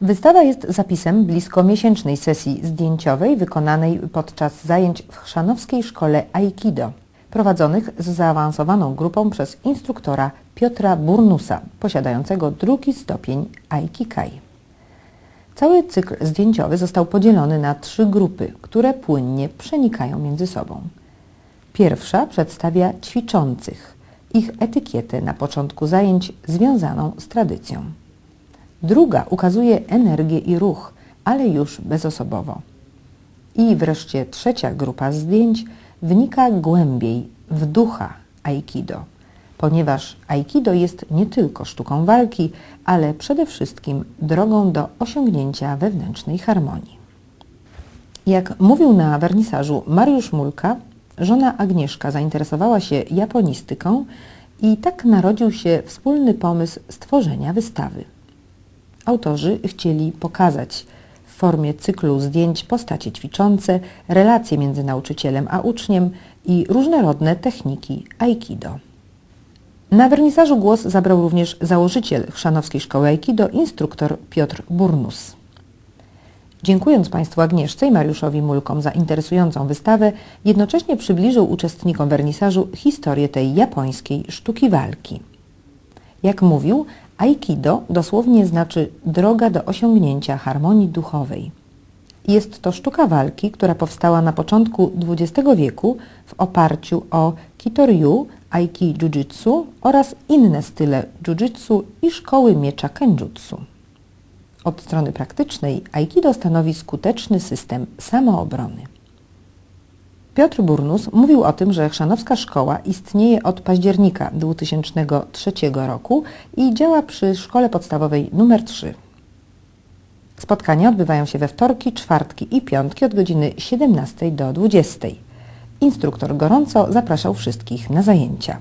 Wystawa jest zapisem blisko miesięcznej sesji zdjęciowej wykonanej podczas zajęć w Chrzanowskiej Szkole Aikido, prowadzonych z zaawansowaną grupą przez instruktora Piotra Burnusa, posiadającego drugi stopień Aikikai. Cały cykl zdjęciowy został podzielony na trzy grupy, które płynnie przenikają między sobą. Pierwsza przedstawia ćwiczących, ich etykietę na początku zajęć związaną z tradycją. Druga ukazuje energię i ruch, ale już bezosobowo. I wreszcie trzecia grupa zdjęć wnika głębiej w ducha Aikido, ponieważ Aikido jest nie tylko sztuką walki, ale przede wszystkim drogą do osiągnięcia wewnętrznej harmonii. Jak mówił na wernisażu Mariusz Mulka, żona Agnieszka zainteresowała się japonistyką i tak narodził się wspólny pomysł stworzenia wystawy. Autorzy chcieli pokazać w formie cyklu zdjęć postacie ćwiczące, relacje między nauczycielem a uczniem i różnorodne techniki Aikido. Na wernisażu głos zabrał również założyciel Chrzanowskiej Szkoły Aikido, instruktor Piotr Burnus. Dziękując Państwu Agnieszce i Mariuszowi Mulkom za interesującą wystawę, jednocześnie przybliżył uczestnikom wernisażu historię tej japońskiej sztuki walki. Jak mówił, Aikido dosłownie znaczy droga do osiągnięcia harmonii duchowej. Jest to sztuka walki, która powstała na początku XX wieku w oparciu o Kitoryu, Aiki Jiu-Jitsu oraz inne style Jiu-Jitsu i szkoły miecza Kenjutsu. Od strony praktycznej Aikido stanowi skuteczny system samoobrony. Piotr Burnus mówił o tym, że Chrzanowska Szkoła istnieje od października 2003 roku i działa przy Szkole Podstawowej nr 3. Spotkania odbywają się we wtorki, czwartki i piątki od godziny 17 do 20. Instruktor gorąco zapraszał wszystkich na zajęcia.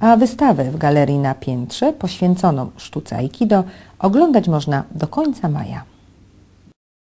A wystawę w galerii na piętrze poświęconą sztuce Aikido oglądać można do końca maja.